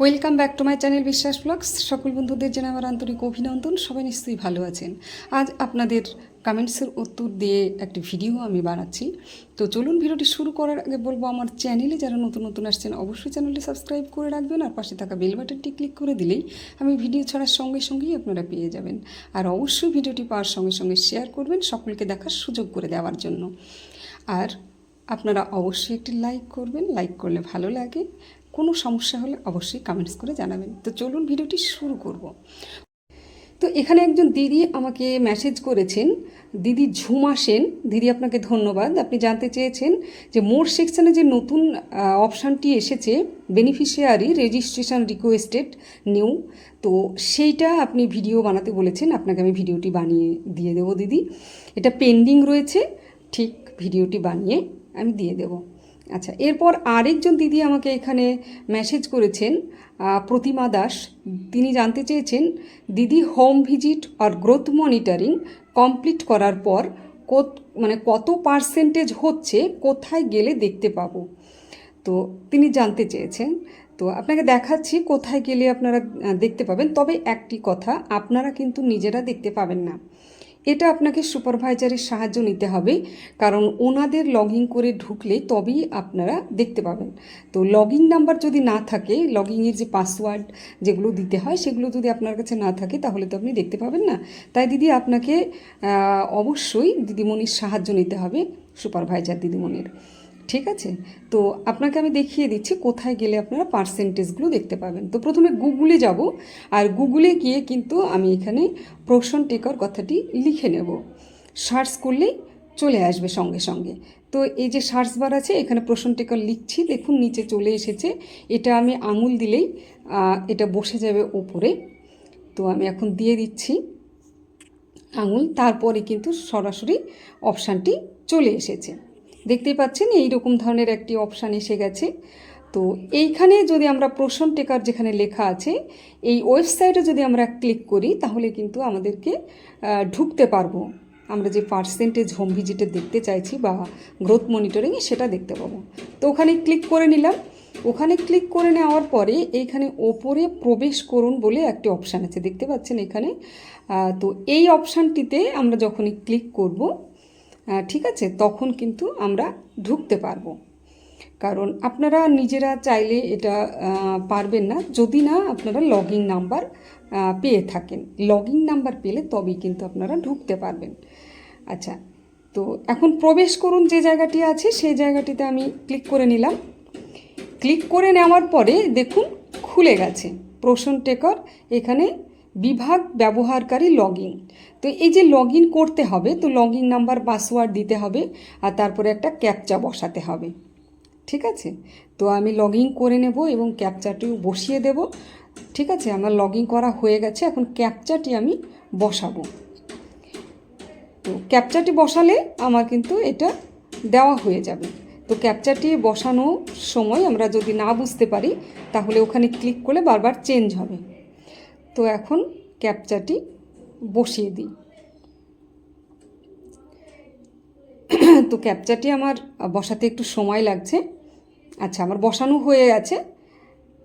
Welcome back to my channel Biswas blogs সকল বন্ধুদের জন্য আমার আন্তরিক অভিনন্দন। সবাই নিশ্চয়ই ভালো আছেন। আজ আপনাদের কমেন্টসের উত্তর দিয়ে একটি ভিডিও আমি বানাচ্ছি। তো চলুন ভিডিওটি শুরু করার আগে বলব, আমার চ্যানেলে যারা নতুন নতুন আসছেন, অবশ্যই চ্যানেলটি সাবস্ক্রাইব করে রাখবেন আর পাশে থাকা বেল বাটনটি ক্লিক করে দিলেই আমি ভিডিও ছাড়ার সঙ্গে সঙ্গেই আপনারা পেয়ে যাবেন। আর অবশ্যই ভিডিওটি পাওয়ার সঙ্গে সঙ্গে শেয়ার করবেন সকলকে দেখার সুযোগ করে দেওয়ার জন্য। আর আপনারা অবশ্যই একটি লাইক করবেন। লাইক করলে ভালো লাগে। কোনো সমস্যা হলে অবশ্যই কমেন্টস করে জানাবেন। তো চলুন ভিডিওটি শুরু করব। তো এখানে একজন দিদি আমাকে মেসেজ করেছেন, দিদি ঝুমা সেন। দিদি আপনাকে ধন্যবাদ। আপনি জানতে চেয়েছেন যে মোর সেকশানে যে নতুন অপশানটি এসেছে বেনিফিশিয়ারি রেজিস্ট্রেশন রিকোয়েস্টেড নিউ তো সেইটা আপনি ভিডিও বানাতে বলেছেন। আপনাকে আমি ভিডিওটি বানিয়ে দিয়ে দেবো দিদি। এটা পেন্ডিং রয়েছে, ঠিক ভিডিওটি বানিয়ে আমি দিয়ে দেবো। আচ্ছা এরপর আরেকজন দিদি আমাকে এখানে মেসেজ করেছেন প্রতিমা দাস। তিনি জানতে চেয়েছেন, দিদি হোম ভিজিট আর গ্রোথ মনিটরিং কমপ্লিট করার পর মানে কত পার্সেন্টেজ হচ্ছে, কোথায় গেলে দেখতে পাবো? তো তিনি জানতে চেয়েছেন। তো আপনাকে দেখাচ্ছি কোথায় গেলে আপনারা দেখতে পাবেন। তবে একটি কথা, আপনারা কিন্তু নিজেরা দেখতে পাবেন না। এটা আপনাকে সুপারভাইজারের সাহায্য নিতে হবে, কারণ ওনাদের লগ ইন করে ঢুকলে তবেই আপনারা দেখতে পাবেন। তো লগ ইন নাম্বার যদি না থাকে লগ ইনের যে পাসওয়ার্ড যেগুলো দিতে হয়, সেগুলো যদি আপনার কাছে না থাকে, তাহলে তো আপনি দেখতে পাবেন না। তাই দিদি, আপনাকে অবশ্যই দিদিমণির সাহায্য নিতে হবে, সুপারভাইজার দিদিমণির। ঠিক আছে? তো আপনাকে আমি দেখিয়ে দিচ্ছি কোথায় গেলে আপনারা পার্সেন্টেজগুলো দেখতে পাবেন। তো প্রথমে গুগলে যাব, আর গুগলে গিয়ে কিন্তু আমি এখানে প্রশ্ন টেকার কথাটি লিখে নেব। সার্চ করলেই চলে আসবে সঙ্গে সঙ্গে। তো এই যে সার্চ বার আছে, এখানে প্রশ্ন টেকার লিখছি। দেখুন, নিচে চলে এসেছে। এটা আমি আঙুল দিলেই এটা বসে যাবে ওপরে। তো আমি এখন দিয়ে দিচ্ছি আঙুল। তারপরে কিন্তু সরাসরি অপশানটি চলে এসেছে। দেখতেই পাচ্ছেন এই রকম ধরনের একটি অপশান এসে গেছে। তো এইখানে যদি আমরা প্রশ্ন টেকার যেখানে লেখা আছে, এই ওয়েবসাইটে যদি আমরা ক্লিক করি, তাহলে কিন্তু আমাদেরকে ঢুকতে পারব। আমরা যে পার্সেন্টেজ হোম ভিজিটে দেখতে চাইছি বা গ্রোথ মনিটরিংয়ে সেটা দেখতে পাবো। তো ওখানে ক্লিক করে নিলাম। ওখানে ক্লিক করে নেওয়ার পরে এইখানে ওপরে প্রবেশ করুন বলে একটি অপশান আছে। দেখতে পাচ্ছেন এখানে। তো এই অপশানটিতে আমরা যখনই ক্লিক করব ঠিক আছে, তখন কিন্তু আমরা ঢুকতে পারব। কারণ আপনারা নিজেরা চাইলে এটা পারবেন না। যদি না, আপনারা লগ নাম্বার পেয়ে থাকেন। লগ নাম্বার পেলে তবেই কিন্তু আপনারা ঢুকতে পারবেন। আচ্ছা তো এখন প্রবেশ করুন যে জায়গাটি আছে, সেই জায়গাটিতে আমি ক্লিক করে নিলাম। ক্লিক করে নেওয়ার পরে দেখুন খুলে গেছে। প্রশ্ন টেকর এখানে বিভাগ ব্যবহারকারী লগ ইন তো এই যে লগ ইন করতে হবে, তো লগ ইন নাম্বার পাসওয়ার্ড দিতে হবে আর তারপরে একটা ক্যাপচা বসাতে হবে। ঠিক আছে? তো আমি লগ ইন করে নেব এবং ক্যাপচাটিও বসিয়ে দেব। ঠিক আছে? আমার লগ ইন করা হয়ে গেছে। এখন ক্যাপচাটি আমি বসাবো। তো ক্যাপচাটি বসালে আমার কিন্তু এটা দেওয়া হয়ে যাবে। তো ক্যাপচাটি বসানো সময় আমরা যদি না বুঝতে পারি, তাহলে ওখানে ক্লিক করলে বারবার চেঞ্জ হবে। তো এখন ক্যাপচাটি বসিয়ে দিই। তো ক্যাপচাটি আমার বসাতে একটু সময় লাগছে। আচ্ছা আমার বসানো হয়ে গেছে।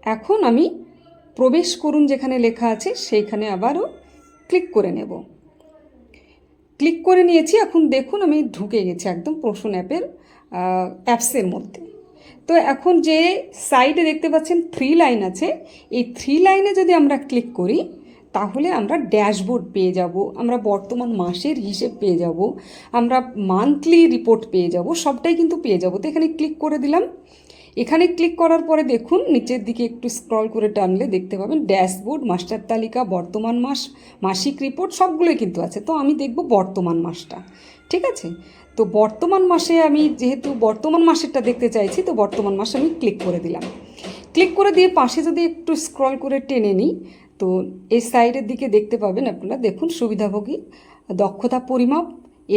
এখন আমি প্রবেশ করুন যেখানে লেখা আছে, সেইখানে আবারও ক্লিক করে নেব। ক্লিক করে নিয়েছি, এখন দেখুন আমি ঢুকে গেছি একদম প্রশ্ন অ্যাপের অ্যাপসের মধ্যে। তো এখন যে সাইডে দেখতে পাচ্ছেন থ্রি লাইন আছে। এই থ্রি লাইনে যদি আমরা ক্লিক করি, তাহলে আমরা ড্যাশবোর্ড পেয়ে যাব, আমরা বর্তমান মাসের হিসেব পেয়ে যাব, আমরা মান্থলি রিপোর্ট পেয়ে যাব, সবটাই কিন্তু পেয়ে যাব। তো এখানে ক্লিক করে দিলাম। এখানে ক্লিক করার পরে দেখুন, নিচের দিকে একটু স্ক্রল করে টানলে দেখতে পাবেন ড্যাশবোর্ড মাস্টার তালিকা, বর্তমান মাস, মাসিক রিপোর্ট সবগুলোই কিন্তু আছে। তো আমি দেখব বর্তমান মাসটা। ঠিক আছে? তো বর্তমান মাসে আমি যেহেতু বর্তমান মাসেরটা দেখতে চাইছি, তো বর্তমান মাসে আমি ক্লিক করে দিলাম। ক্লিক করে দিয়ে পাশে যদি একটু স্ক্রল করে টেনে নিই, তো এই সাইডের দিকে দেখতে পাবেন আপনারা, দেখুন সুবিধাভোগী, দক্ষতা পরিমাপ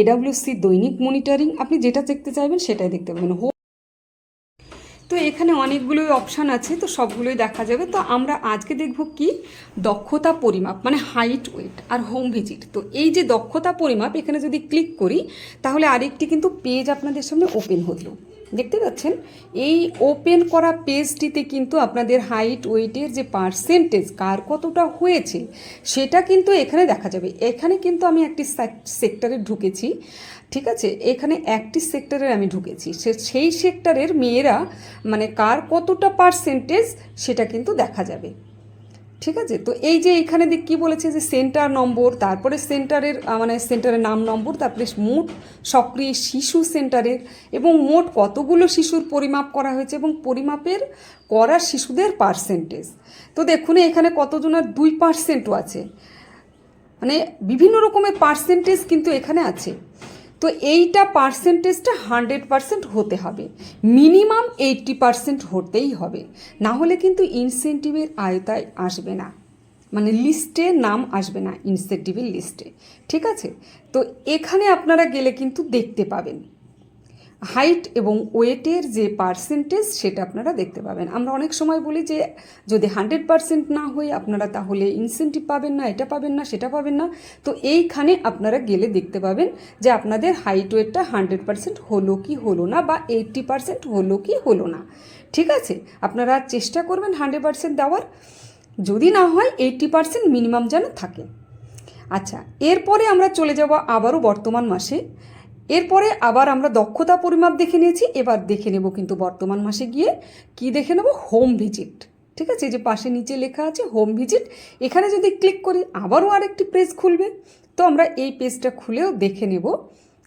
এডাব্লিউসি দৈনিক মনিটরিং আপনি যেটা দেখতে চাইবেন সেটাই দেখতে পাবেন। তো এখানে অনেকগুলোই অপশান আছে, তো সবগুলোই দেখা যাবে। তো আমরা আজকে দেখব কি? দক্ষতা পরিমাপ মানে হাইট ওয়েট আর হোম ভিজিট তো এই যে দক্ষতা পরিমাপ, এখানে যদি ক্লিক করি, তাহলে আরেকটি কিন্তু পেজ আপনাদের সামনে ওপেন হলো। দেখতে পাচ্ছেন? এই ওপেন করা পেজটিতে কিন্তু আপনাদের হাইট ওয়েটের যে পার্সেন্টেজ কার কতটা হয়েছে, সেটা কিন্তু এখানে দেখা যাবে। এখানে কিন্তু আমি একটি সেক্টরে ঢুকেছি, ঠিক আছে? এখানে একটি সেক্টরে আমি ঢুকেছি। সে- সেই সেক্টরের মেয়েরা মানে কার কতটা পার্সেন্টেজ সেটা কিন্তু দেখা যাবে। ঠিক আছে? তো এই যে এখানে দেখ কী বলেছে যে সেন্টার নম্বর তারপরে সেন্টারের মানে সেন্টারের নাম নম্বর তারপরে মোট সক্রিয় শিশু সেন্টারের এবং মোট কতগুলো শিশুর পরিমাপ করা হয়েছে এবং পরিমাপের করা শিশুদের পার্সেন্টেজ তো দেখুন, এখানে কতজনের দুই পার্সেন্টও আছে। মানে বিভিন্ন রকমের পার্সেন্টেজ কিন্তু এখানে আছে। তো এইটা পার্সেন্টেজটা হান্ড্রেড পার্সেন্ট হতে হবে। মিনিমাম এইটটি পার্সেন্ট হতেই হবে। না হলে কিন্তু ইনসেন্টিভের আয়তায় আসবে না। মানে লিস্টে নাম আসবে না ইনসেন্টিভের লিস্টে ঠিক আছে? তো এখানে আপনারা গেলে কিন্তু দেখতে পাবেন। হাইট এবং ওয়েটের যে পার্সেন্টেজ সেটা আপনারা দেখতে পাবেন। আমরা অনেক সময় বলি যে, যদি হান্ড্রেড পার্সেন্ট না হয়ে আপনারা তাহলে ইনসেন্টিভ পাবেন না, এটা পাবেন না, সেটা পাবেন না। তো এইখানে আপনারা গেলে দেখতে পাবেন যে আপনাদের হাইট ওয়েটটা হান্ড্রেড পার্সেন্ট হলো কি হলো না বা এইট্টি পার্সেন্ট হলো কি হলো না। ঠিক আছে? আপনারা চেষ্টা করবেন হান্ড্রেড পার্সেন্ট দেওয়ার। যদি না হয় এইট্টি পার্সেন্ট মিনিমাম যেন থাকে। আচ্ছা এরপরে আমরা চলে যাব আবারও বর্তমান মাসে। এরপরে আবার আমরা দক্ষতা পরিমাপ দেখে নিয়েছি, এবার দেখে নেব কিন্তু বর্তমান মাসে গিয়ে কি দেখে নেব? হোম ভিজিট ঠিক আছে? যে পাশে নিচে লেখা আছে হোম ভিজিট এখানে যদি ক্লিক করি আবারও আরেকটি পেজ খুলবে। তো আমরা এই পেজটা খুলেও দেখে নেব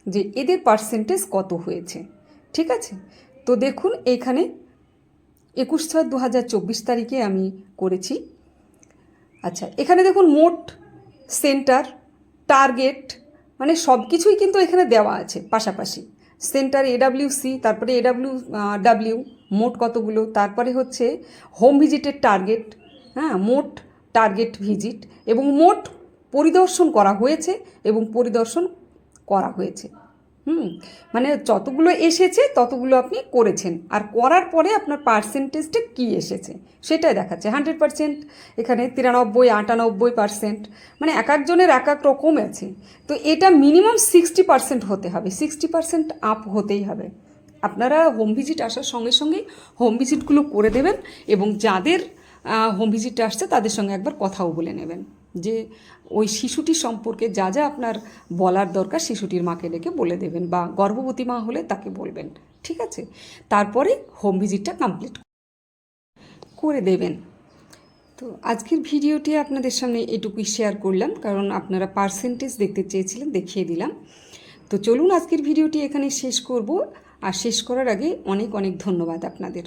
যে এদের পার্সেন্টেজ কত হয়েছে, ঠিক আছে? তো দেখুন এখানে একুশ ছয় দু হাজার চব্বিশ তারিখে আমি করেছি। আচ্ছা এখানে দেখুন মোট সেন্টার টার্গেট মানে সব কিছুই কিন্তু এখানে দেওয়া আছে পাশাপাশি। সেন্টার এডাব্লিউ সি তারপরে এডাব্লিউ ডাব্লিউ মোট কতগুলো? তারপরে হচ্ছে হোম ভিজিটের টার্গেট হ্যাঁ মোট টার্গেট ভিজিট এবং মোট পরিদর্শন করা হয়েছে এবং পরিদর্শন করা হয়েছে। হুম মানে যতগুলো এসেছে, ততগুলো আপনি করেছেন। আর করার পরে আপনার পার্সেন্টেজটা কী এসেছে? সেটাই দেখাচ্ছে। হান্ড্রেড পার্সেন্ট এখানে তিরানব্বই, আটানব্বই পার্সেন্ট মানে এক একজনের এক এক রকম আছে। তো এটা মিনিমাম সিক্সটি পার্সেন্ট হতে হবে। সিক্সটি পার্সেন্ট আপ হতেই হবে। আপনারা হোম ভিজিট আসার সঙ্গে সঙ্গে হোম ভিজিটগুলো করে দেবেন এবং যাদের হোম ভিজিট আসছে তাদের সঙ্গে একবার কথাও বলে নেবেন। যে ওই শিশুটি সম্পর্কে যা যা আপনার বলার দরকার শিশুটির মাকে ডেকে বলে দেবেন বা গর্ভবতী মা হলে তাকে বলবেন, ঠিক আছে? তারপরে হোম ভিজিটটা কমপ্লিট করে দেবেন। তো আজকের ভিডিওটি আপনাদের সামনে এটুকুই শেয়ার করলাম, কারণ আপনারা পার্সেন্টেজ দেখতে চেয়েছিলেন, দেখিয়ে দিলাম। তো চলুন আজকের ভিডিওটি এখানে শেষ করব। আর শেষ করার আগে অনেক অনেক ধন্যবাদ আপনাদের।